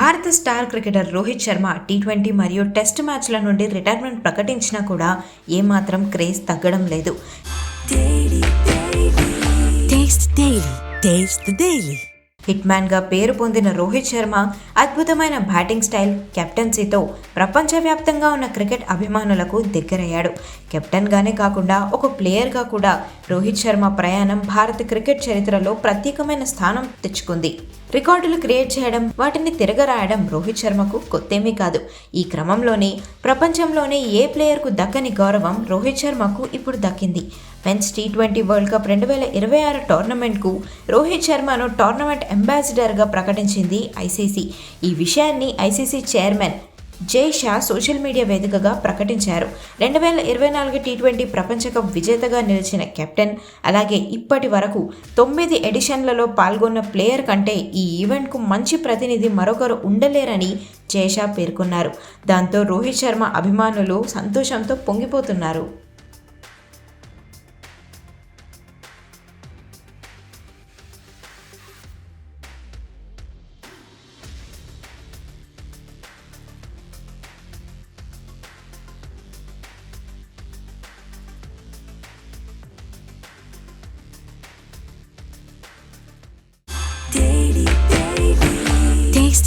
భారత star cricketer Rohit Sharma T twenty మరియు test మ్యాచ్ల నుండి రిటైర్మెంట్ ప్రకటించినా కూడా ఏమాత్రం క్రేజ్ తగ్గడం లేదు. హిట్ మ్యాన్గా పేరు పొందిన రోహిత్ శర్మ అద్భుతమైన బ్యాటింగ్ స్టైల్ కెప్టెన్సీతో ప్రపంచవ్యాప్తంగా ఉన్న క్రికెట్ అభిమానులకు దగ్గరయ్యాడు. కెప్టెన్గానే కాకుండా ఒక ప్లేయర్గా కూడా రోహిత్ శర్మ ప్రయాణం భారత క్రికెట్ చరిత్రలో ప్రత్యేకమైన స్థానం తెచ్చుకుంది. రికార్డులు క్రియేట్ చేయడం వాటిని తిరగరాయడం రోహిత్ శర్మకు కొత్తేమీ కాదు. ఈ క్రమంలోనే ప్రపంచంలోనే ఏ ప్లేయర్కు దక్కని గౌరవం రోహిత్ శర్మకు ఇప్పుడు దక్కింది. Men's T twenty world cup రెండు వేల ఇరవై ఆరు టోర్నమెంట్కు రోహిత్ శర్మను టోర్నమెంట్ అంబాసిడర్గా ప్రకటించింది ఐసీసీ. ఈ విషయాన్ని ఐసీసీ చైర్మన్ జై షా సోషల్ మీడియా వేదికగా ప్రకటించారు. రెండు వేల ఇరవై నాలుగు టీ ట్వంటీ ప్రపంచ కప్ విజేతగా నిలిచిన కెప్టెన్ అలాగే ఇప్పటి వరకు తొమ్మిది ఎడిషన్లలో పాల్గొన్న ప్లేయర్ కంటే ఈ ఈవెంట్కు మంచి ప్రతినిధి మరొకరు ఉండలేరని జయషా పేర్కొన్నారు. దాంతో రోహిత్ శర్మ అభిమానులు సంతోషంతో పొంగిపోతున్నారు.